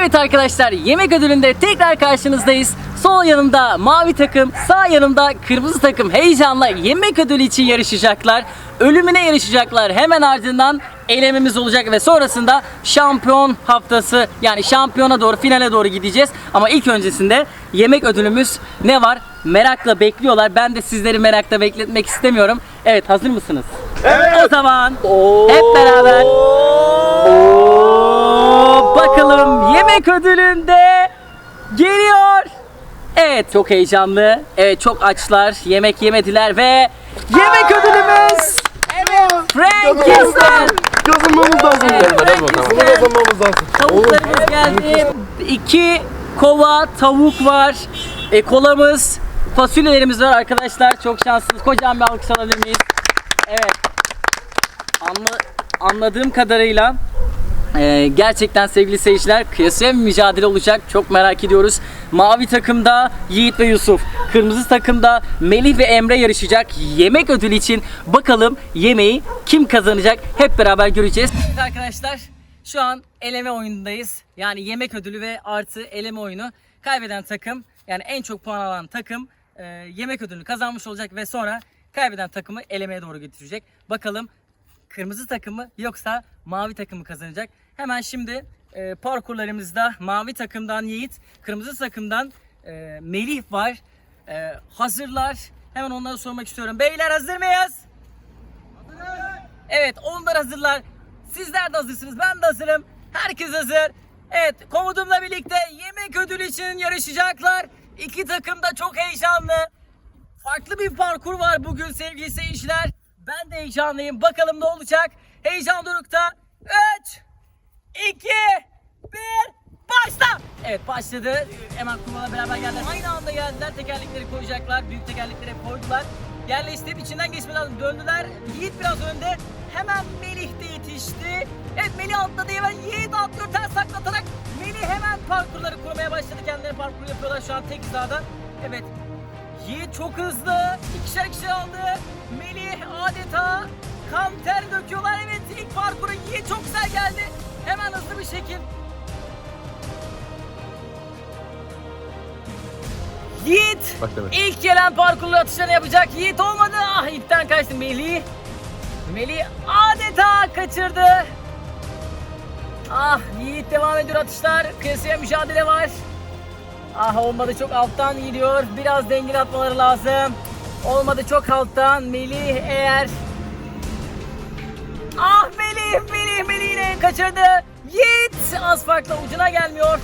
Evet arkadaşlar yemek ödülünde tekrar karşınızdayız. Sol yanımda mavi takım, sağ yanımda kırmızı takım heyecanla yemek ödülü için yarışacaklar. Ölümüne yarışacaklar. Hemen ardından elememiz olacak ve sonrasında şampiyon haftası yani şampiyona doğru finale doğru gideceğiz. Ama ilk öncesinde yemek ödülümüz ne var? Merakla bekliyorlar. Ben de sizleri merakla bekletmek istemiyorum. Evet hazır mısınız? Evet. O zaman hep beraber Oo, yemek ödülünde geliyor. Evet çok heyecanlı. Evet çok açlar. Yemek yemediler ve yemek ödülümüz Frankenstein. Kazanmamız lazım. Evet, Bunu Frankenstein. kazanmamız lazım. Tavuklarımız geldi. İki kova tavuk var. E, kolamız, fasulyelerimiz var arkadaşlar. Çok şanslısınız. Kocaman bir alkış alabilir miyiz? Evet. Anla, anladığım kadarıyla e, gerçekten sevgili seyirciler kıyasıya bir mücadele olacak. Çok merak ediyoruz. Mavi takımda Yiğit ve Yusuf. Kırmızı takımda Melih ve Emre yarışacak. Yemek ödülü için bakalım yemeği kim kazanacak hep beraber göreceğiz. Evet arkadaşlar şu an eleme oyunundayız. Yani yemek ödülü ve artı eleme oyunu. Kaybeden takım yani en çok puan alan takım e, yemek ödülünü kazanmış olacak ve sonra kaybeden takımı elemeye doğru götürecek. Bakalım kırmızı takımı yoksa mavi takımı kazanacak. Hemen şimdi e, parkurlarımızda mavi takımdan Yiğit, kırmızı takımdan e, Melih var. E, hazırlar. Hemen onları sormak istiyorum. Beyler hazır mıyız? Evet onlar hazırlar. Sizler de hazırsınız. Ben de hazırım. Herkes hazır. Evet komutumla birlikte yemek ödülü için yarışacaklar. İki takım da çok heyecanlı. Farklı bir parkur var bugün sevgili seyirciler. Ben de heyecanlıyım. Bakalım ne olacak. Heyecan dorukta. 3, 2, 1, başla. Evet başladı. Hemen kumala beraber geldiler. Aynı anda geldiler. Tekerlekleri koyacaklar. Büyük tekerlekleri koydular. Yerleştirip içinden geçmeden lazım. Döndüler. Yiğit biraz önde. Hemen Melih de yetişti. Evet Melih atladı. Hemen Yiğit atlıyor ters saklatarak. Melih hemen parkurları kurmaya başladı. Kendileri parkur yapıyorlar şu an tek hizada. Evet Yiğit çok hızlı. İkişer ikişer aldı. Melih adeta kan ter döküyorlar. Evet ilk parkuru Yiğit çok güzel geldi. Hemen hızlı bir şekil. Yiğit Başla be. ilk gelen parkurlu atışlarını yapacak. Yiğit olmadı. Ah ipten kaçtı Melih. Melih adeta kaçırdı. Ah Yiğit devam ediyor atışlar. Kıyasıya mücadele var. Ah olmadı çok alttan gidiyor. Biraz dengeli atmaları lazım. Olmadı çok alttan. Melih eğer Ah Melih, Melih, Melih yine kaçırdı. Yiğit az farkla ucuna gelmiyor.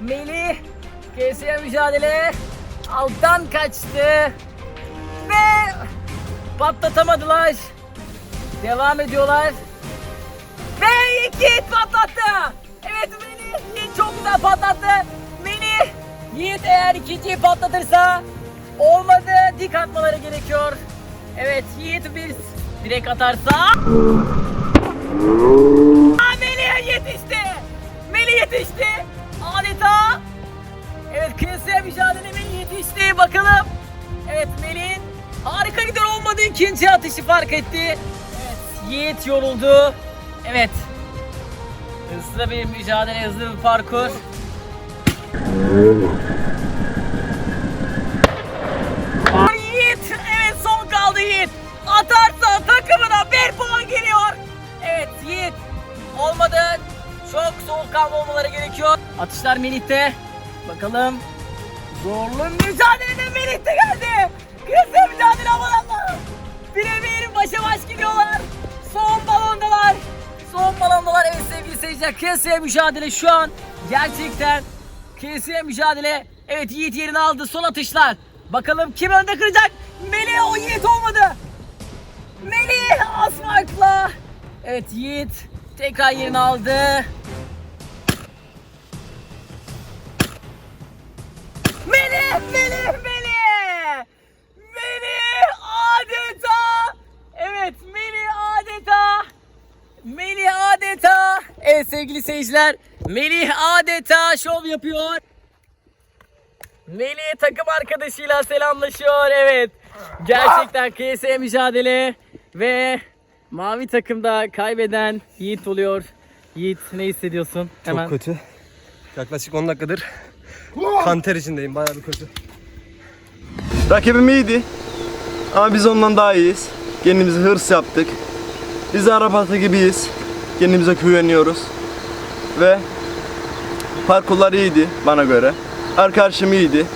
Melih kesiye mücadele. Alttan kaçtı. Ve patlatamadılar. Devam ediyorlar. Ve Yiğit patlattı. Evet Melih, Yiğit çok güzel patlattı. Melih, Yiğit eğer ikinciyi patlatırsa olmadı. Dik atmaları gerekiyor. Evet Yiğit bir direkt atarsa Yiğit yoruldu. Evet. Hızlı bir mücadele, hızlı bir parkur. Yiğit. Evet son kaldı Yiğit. Atarsa takımına bir puan geliyor. Evet Yiğit. Olmadı. Çok soğukkanlı olmaları gerekiyor. Atışlar Melih'te. Bakalım. Zorlu mücadelede Melih geldi. Kıyasıya mücadele aman Allah'ım. Birebir başa baş gidiyorlar. Son balondalar. Son balondalar evet sevgili seyirciler. Kıyasıya mücadele şu an gerçekten kıyasıya mücadele. Evet Yiğit yerini aldı. Son atışlar. Bakalım kim önde kıracak? Melih o Yiğit olmadı. Melih az farkla. Evet Yiğit tekrar yerini aldı. Sevgili seyirciler, Melih adeta şov yapıyor. Melih takım arkadaşıyla selamlaşıyor, evet. Gerçekten kıyasaya mücadele ve mavi takımda kaybeden Yiğit oluyor. Yiğit ne hissediyorsun? Çok kötü. Yaklaşık 10 dakikadır kanter içindeyim. Bayağı bir kötü. Rakibim iyiydi. Ama biz ondan daha iyiyiz. Kendimize hırs yaptık. Biz de Arap atı gibiyiz. Kendimize güveniyoruz. Ve parkurlar iyiydi bana göre. Arkadaşım iyiydi.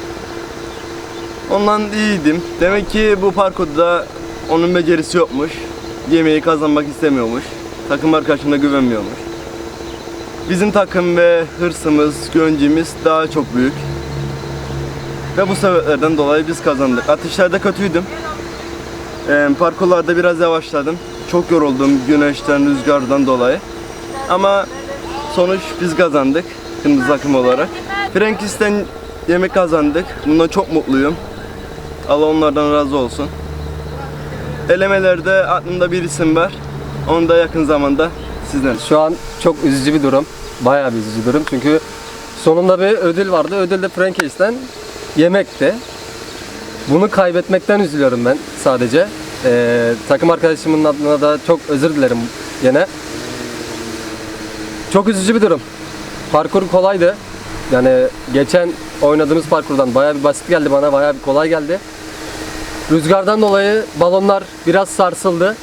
Ondan iyiydim. Demek ki bu parkurda onun becerisi yokmuş. Yemeği kazanmak istemiyormuş. Takım arkadaşına güvenmiyormuş. Bizim takım ve hırsımız, göncimiz daha çok büyük. Ve bu sebeplerden dolayı biz kazandık. Atışlarda kötüydüm. Ee, parkurlarda biraz yavaşladım. Çok yoruldum güneşten, rüzgardan dolayı. Ama sonuç biz kazandık. Kırmızı takım olarak. Frankis'ten yemek kazandık. Bundan çok mutluyum. Allah onlardan razı olsun. Elemelerde aklımda bir isim var. Onu da yakın zamanda sizden. Şu an çok üzücü bir durum. Bayağı bir üzücü durum. Çünkü sonunda bir ödül vardı. Ödül de Frankie'sten yemekti. Bunu kaybetmekten üzülüyorum ben sadece. Ee, takım arkadaşımın adına da çok özür dilerim gene. Çok üzücü bir durum. Parkur kolaydı. Yani geçen oynadığımız parkurdan bayağı bir basit geldi bana, bayağı bir kolay geldi. Rüzgardan dolayı balonlar biraz sarsıldı.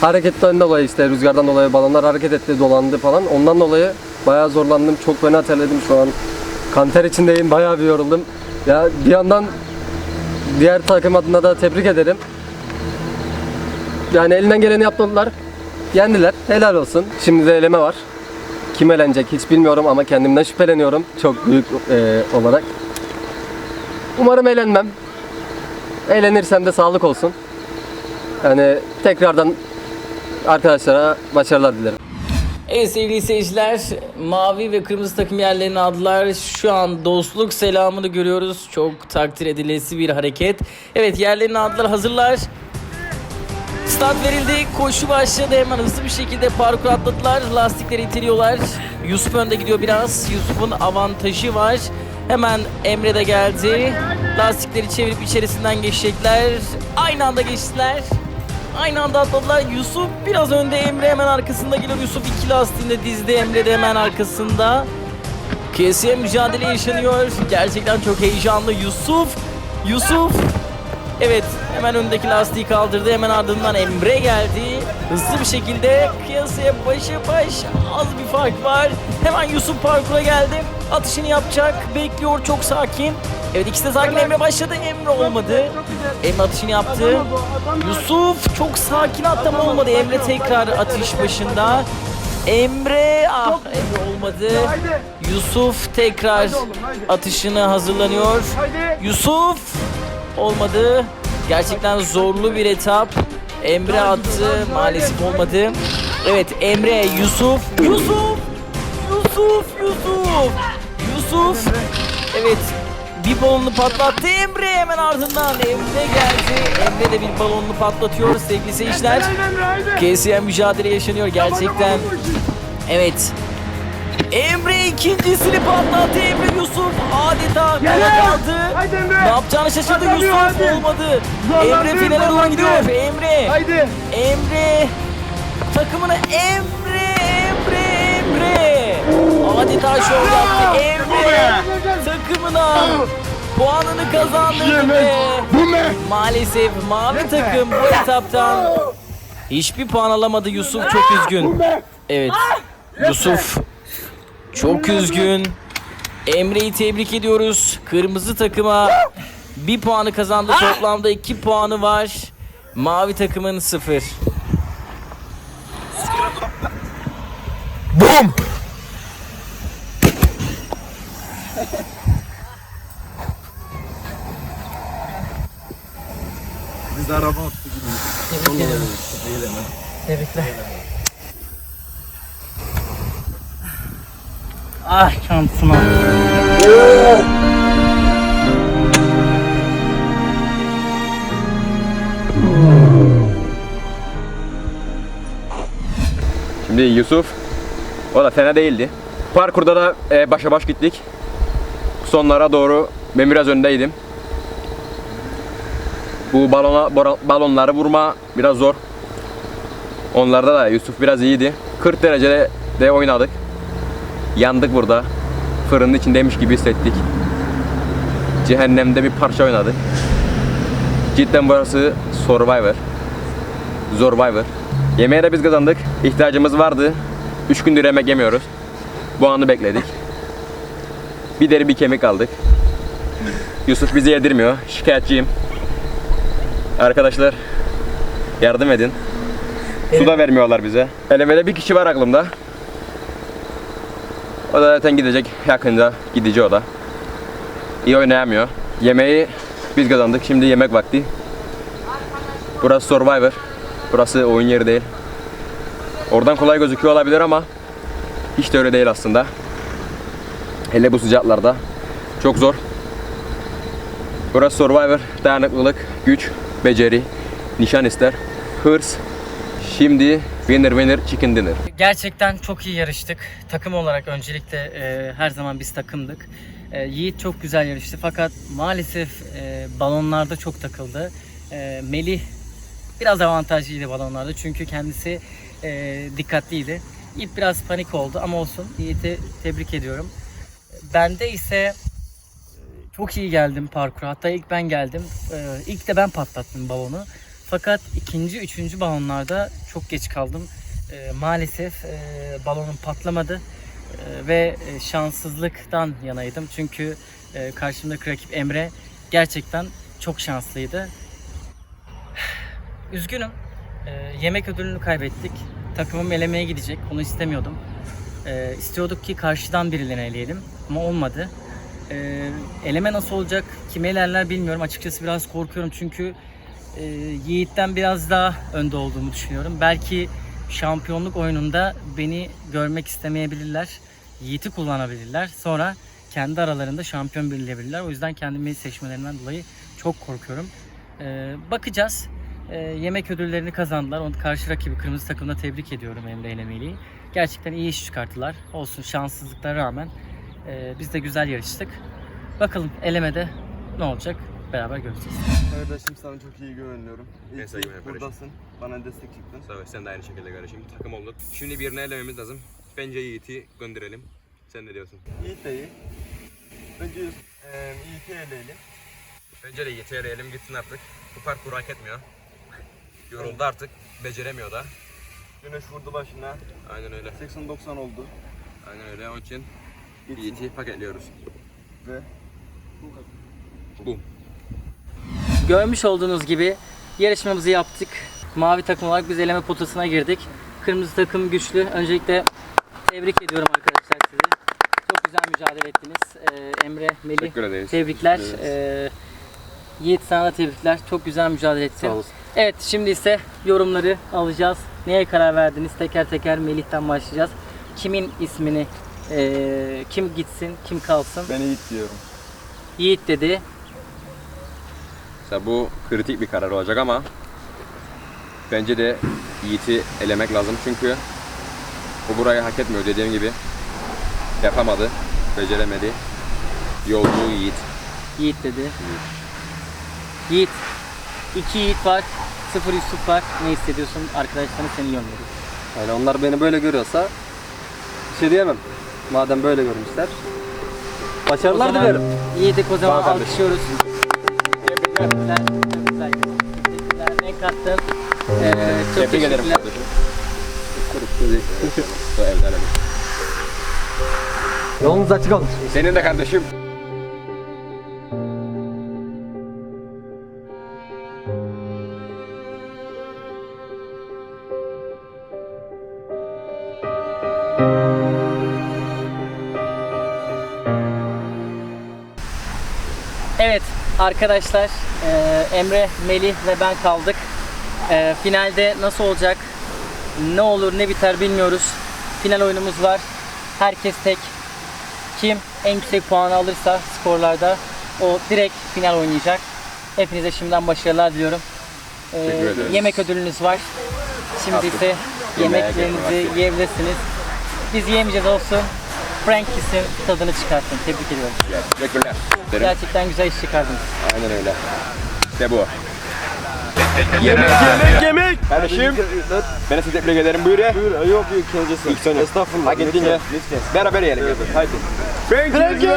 Hareketten dolayı işte rüzgardan dolayı balonlar hareket etti, dolandı falan. Ondan dolayı bayağı zorlandım. Çok fena terledim şu an. Kanter içindeyim, bayağı bir yoruldum. Ya bir yandan diğer takım adına da tebrik ederim. Yani elinden geleni yaptılar. Yendiler. Helal olsun. Şimdi de eleme var. Kim elenecek hiç bilmiyorum ama kendimden şüpheleniyorum. Çok büyük e, olarak. Umarım eğlenmem. Eğlenirsem de sağlık olsun. Yani tekrardan arkadaşlara başarılar dilerim. Evet sevgili seyirciler, mavi ve kırmızı takım yerlerini aldılar. Şu an dostluk selamını görüyoruz. Çok takdir edilesi bir hareket. Evet yerlerini aldılar, hazırlar. Start verildi, koşu başladı. Hemen hızlı bir şekilde parkur atladılar. Lastikleri itiriyorlar. Yusuf önde gidiyor biraz. Yusuf'un avantajı var. Hemen Emre de geldi. Lastikleri çevirip içerisinden geçecekler. Aynı anda geçtiler. Aynı anda atladılar. Yusuf biraz önde Emre hemen arkasında geliyor. Yusuf iki lastiğinde dizdi. Emre de hemen arkasında. Kıyasıya mücadele yaşanıyor. Gerçekten çok heyecanlı. Yusuf. Yusuf. Evet hemen öndeki lastiği kaldırdı. Hemen ardından Emre geldi. Hızlı bir şekilde kıyasıya başı baş az bir fark var. Hemen Yusuf parkura geldi. Atışını yapacak. Bekliyor çok sakin. Evet ikisi de sakin. Emre başladı. Emre olmadı. Emre atışını yaptı. Yusuf çok sakin atlama olmadı. Emre tekrar atış başında. Emre ah Emre olmadı. Yusuf tekrar atışını hazırlanıyor. Yusuf olmadı. Gerçekten zorlu bir etap. Emre attı maalesef olmadı. Evet Emre, Yusuf, Yusuf, Yusuf, Yusuf, Yusuf. Evet bir balonunu patlattı Emre hemen ardından Emre geldi. Emre de bir balonunu patlatıyor sevgili seyirciler. KSM mücadele yaşanıyor gerçekten. Evet. Emre ikincisini patlattı Emre Yusuf. Adeta kala kaldı. Ne yapacağını şaşırdı Yusuf. olmadı. Emre finale doğru gidiyor. Emre. Haydi. Emre. Takımına Emre Emre Emre. Adeta şov yaptı. Emre takımına puanını kazandırdı ve Bu ne? maalesef mavi takım bu etaptan hiçbir puan alamadı Yusuf. Çok üzgün. Evet. Yusuf çok üzgün. Emre'yi tebrik ediyoruz. Kırmızı takıma bir puanı kazandı. Toplamda iki puanı var. Mavi takımın sıfır. Bum. Biz araba attık. Tebrikler. Ah şansıma. Şimdi Yusuf o da fena değildi. Parkurda da e, başa baş gittik. Sonlara doğru ben biraz öndeydim. Bu balona balonları vurma biraz zor. Onlarda da Yusuf biraz iyiydi. 40 derecede de oynadık. Yandık burada. Fırının içindeymiş gibi hissettik. Cehennemde bir parça oynadık. Cidden burası Survivor. Survivor. Yemeğe de biz kazandık. İhtiyacımız vardı. 3 gündür yemek yemiyoruz. Bu anı bekledik. Bir deri bir kemik aldık. Yusuf bizi yedirmiyor. Şikayetçiyim. Arkadaşlar yardım edin. Su da vermiyorlar bize. Elemede bir kişi var aklımda. O da zaten gidecek yakında. Gidici o da. İyi oynayamıyor. Yemeği biz kazandık. Şimdi yemek vakti. Burası Survivor. Burası oyun yeri değil. Oradan kolay gözüküyor olabilir ama hiç de öyle değil aslında. Hele bu sıcaklarda. Çok zor. Burası Survivor. Dayanıklılık, güç, beceri, nişan ister, hırs. Şimdi winner winner chicken dinner. Gerçekten çok iyi yarıştık. Takım olarak öncelikle e, her zaman biz takımdık. E, Yiğit çok güzel yarıştı fakat maalesef e, balonlarda çok takıldı. E, Melih biraz avantajlıydı balonlarda çünkü kendisi e, dikkatliydi. Yiğit biraz panik oldu ama olsun. Yiğit'i tebrik ediyorum. Bende ise e, çok iyi geldim parkura. Hatta ilk ben geldim. E, ilk de ben patlattım balonu. Fakat ikinci, üçüncü balonlarda çok geç kaldım. E, maalesef e, balonum patlamadı E, ve e, şanssızlıktan yanaydım. Çünkü e, karşımdaki rakip Emre gerçekten çok şanslıydı. Üzgünüm. E, yemek ödülünü kaybettik. Takımım elemeye gidecek. Onu istemiyordum. E, istiyorduk ki karşıdan birilerini eleyelim ama olmadı. E, eleme nasıl olacak? Kimi elerler bilmiyorum. Açıkçası biraz korkuyorum çünkü e, Yiğit'ten biraz daha önde olduğumu düşünüyorum. Belki şampiyonluk oyununda beni görmek istemeyebilirler. Yiğit'i kullanabilirler. Sonra kendi aralarında şampiyon belirleyebilirler. O yüzden kendimi seçmelerinden dolayı çok korkuyorum. E, bakacağız. E, yemek ödüllerini kazandılar. Onu karşı rakibi kırmızı takımda tebrik ediyorum Emre ile. Gerçekten iyi iş çıkarttılar. Olsun şanssızlıklara rağmen e, biz de güzel yarıştık. Bakalım elemede ne olacak beraber göreceğiz. Kardeşim sana çok iyi güveniyorum. İyi Ben ki güveniyorum buradasın. Bana destek çıktın. Sağ ol, sen de aynı şekilde kardeşim. Takım olduk. Şimdi birini elememiz lazım. Bence Yiğit'i gönderelim. Sen ne diyorsun? Yiğit de iyi. Bence e, Yiğit'i eleyelim. Bence de Yiğit'i eleyelim gitsin artık. Bu parkuru hak etmiyor. Yoruldu artık. Beceremiyor da. Güneş vurdu başına. Aynen öyle. 80-90 oldu. Aynen öyle. Onun için. Yiğit'i paketliyoruz. Ve Bu. Görmüş olduğunuz gibi yarışmamızı yaptık. Mavi takım olarak biz eleme potasına girdik. Kırmızı takım güçlü. Öncelikle tebrik ediyorum arkadaşlar sizi. Çok güzel mücadele ettiniz. Ee, Emre, Melih Teşekkür ederiz. tebrikler. Ee, Yiğit sana da tebrikler. Çok güzel mücadele ettin. Sağ olasın. Evet şimdi ise yorumları alacağız. Neye karar verdiniz? Teker teker Melih'ten başlayacağız. Kimin ismini ee, kim gitsin, kim kalsın? ben Yiğit diyorum. Yiğit dedi. Mesela bu kritik bir karar olacak ama bence de Yiğit'i elemek lazım çünkü o burayı hak etmiyor dediğim gibi. Yapamadı, beceremedi. Yolcu Yiğit. Yiğit dedi. Yiğit. İki Yiğit var. Sıfır Yusuf var. Ne hissediyorsun? Arkadaşların seni yönledi. Yani onlar beni böyle görüyorsa bir şey diyemem. Madem böyle görmüşler. Başarılar zaman dilerim. Yiğit'i o zaman kardeşim. alkışlıyoruz. Güzel. Teşekkürler. Ne kattın? Ee, çok Tebrik ederim teşekkürler. kardeşim. Yolunuz açık olsun. Senin de kardeşim. Arkadaşlar e, Emre, Melih ve ben kaldık. E, finalde nasıl olacak? Ne olur ne biter bilmiyoruz. Final oyunumuz var. Herkes tek. Kim en yüksek puanı alırsa skorlarda o direkt final oynayacak. Hepinize şimdiden başarılar diliyorum. E, ederiz. yemek ödülünüz var. Şimdi ise yemeklerinizi yiyebilirsiniz. Biz yiyemeyeceğiz olsun. Frankis'in tadını çıkartın. Tebrik ediyorum. Teşekkürler. Derim. Gerçekten güzel iş çıkardınız. Aynen öyle. İşte bu. Yemek yemek. Kardeşim. Beni size tebrik ederim buyur ya. Buyur, yok yok kendisi. İlk sene. Estağfurullah. Hak ettin ya. Beraber yiyelim. Haydi. Thank you.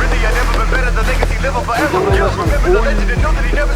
Really, I never been better. The legacy living forever. Yeah, remember the legend and know that he never